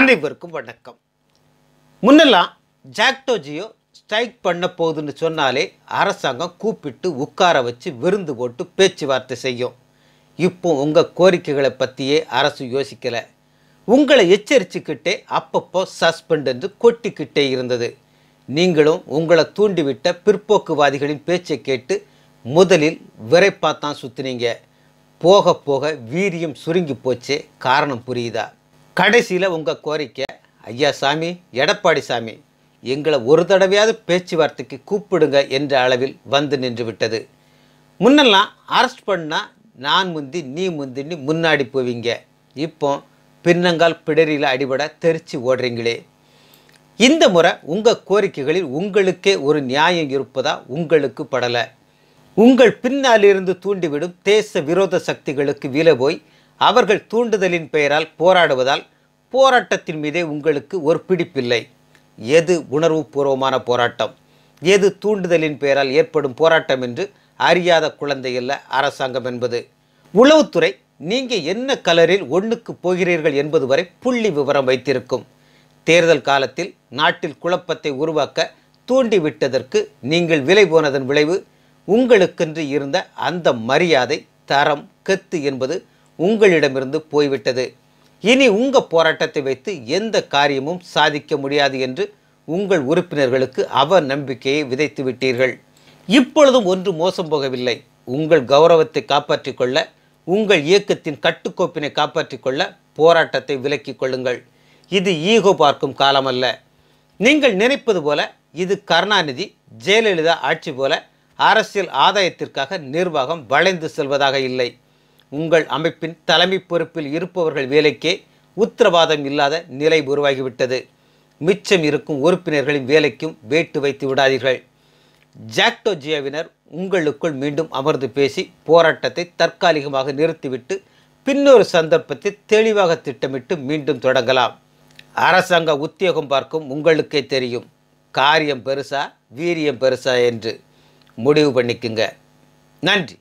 அனைவருக்கும் வணக்கம். முன்னெல்லாம் ஜாக்டோ ஜியோ ஸ்ட்ரைக் பண்ண போகுதுன்னு சொன்னாலே அரசாங்கம் கூப்பிட்டு உட்கார வச்சு விருந்து போட்டு பேச்சுவார்த்தை செய்யும். இப்போ உங்கள் கோரிக்கைகளை பற்றியே அரசு யோசிக்கலை. உங்களை எச்சரிச்சுக்கிட்டே அப்பப்போ சஸ்பெண்ட் என்று கொட்டிக்கிட்டே இருந்தது. நீங்களும் உங்களை தூண்டிவிட்ட பிற்போக்குவாதிகளின் பேச்சை கேட்டு முதலில் விரைப்பாத்தான் சுற்றினீங்க போக போக வீரியம் சுருங்கி போச்சே காரணம் புரியுதா? கடைசியில் உங்கள் கோரிக்கை ஐயா சாமி எடப்பாடி சாமி எங்களை ஒரு தடவையாவது பேச்சுவார்த்தைக்கு கூப்பிடுங்க என்ற அளவில் வந்து நின்று விட்டது. முன்னெல்லாம் அரெஸ்ட் பண்ணால் நான் முந்தி நீ முந்தின்னு முன்னாடி போவீங்க. இப்போ பின்னங்கால் பிடரியில் அடிபட தெரிச்சு ஓடுறீங்களே. இந்த முறை உங்கள் கோரிக்கைகளில் உங்களுக்கே ஒரு நியாயம் இருப்பதா உங்களுக்கு படலை. உங்கள் பின்னாலிருந்து தூண்டிவிடும் தேச விரோத சக்திகளுக்கு விலை போய் அவர்கள் தூண்டுதலின் பெயரால் போராடுவதால் போராட்டத்தின் மீதே உங்களுக்கு ஒரு பிடிப்பில்லை. எது உணர்வுபூர்வமான போராட்டம்? எது தூண்டுதலின் பெயரால் ஏற்படும் போராட்டம் என்று அறியாத குழந்தை அல்ல அரசாங்கம் என்பது. உளவுத்துறை நீங்கள் என்ன கலரில் ஒன்றுக்கு போகிறீர்கள் என்பது வரை புள்ளி விவரம் வைத்திருக்கும். தேர்தல் காலத்தில் நாட்டில் குழப்பத்தை உருவாக்க தூண்டிவிட்டதற்கு நீங்கள் விலை போனதன் விளைவு உங்களுக்கென்று இருந்த அந்த மரியாதை தரம் கத்து என்பது உங்களிடமிருந்து போய்விட்டது. இனி உங்கள் போராட்டத்தை வைத்து எந்த காரியமும் சாதிக்க முடியாது என்று உங்கள் உறுப்பினர்களுக்கு அவ நம்பிக்கையை விதைத்து விட்டீர்கள். இப்பொழுதும் ஒன்று மோசம் போகவில்லை. உங்கள் கௌரவத்தை காப்பாற்றிக் கொள்ள உங்கள் இயக்கத்தின் கட்டுக்கோப்பினை காப்பாற்றிக் கொள்ள போராட்டத்தை விலக்கிக் கொள்ளுங்கள். இது ஈகோ பார்க்கும் காலமல்ல. நீங்கள் நினைப்பது போல இது கருணாநிதி ஜெயலலிதா ஆட்சி போல அரசியல் ஆதாயத்திற்காக நிர்வாகம் வளைந்து செல்வதாக இல்லை. உங்கள் அமைப்பின் தலைமை பொறுப்பில் இருப்பவர்கள் வேலைக்கே உத்தரவாதம் இல்லாத நிலை உருவாகிவிட்டது. மிச்சம் இருக்கும் உறுப்பினர்களின் வேலைக்கும் வேட்டு வைத்து விடாதீர்கள். ஜாக்டோஜியாவினர் உங்களுக்குள் மீண்டும் அமர்ந்து பேசி போராட்டத்தை தற்காலிகமாக நிறுத்திவிட்டு பின்னொரு சந்தர்ப்பத்தில் தெளிவாக திட்டமிட்டு மீண்டும் தொடங்கலாம். அரசாங்க உத்தியோகம் பார்க்கும் உங்களுக்கே தெரியும். காரியம் பெருசா வீரியம் பெருசா என்று. முடிவு பண்ணிக்குங்க. நன்றி.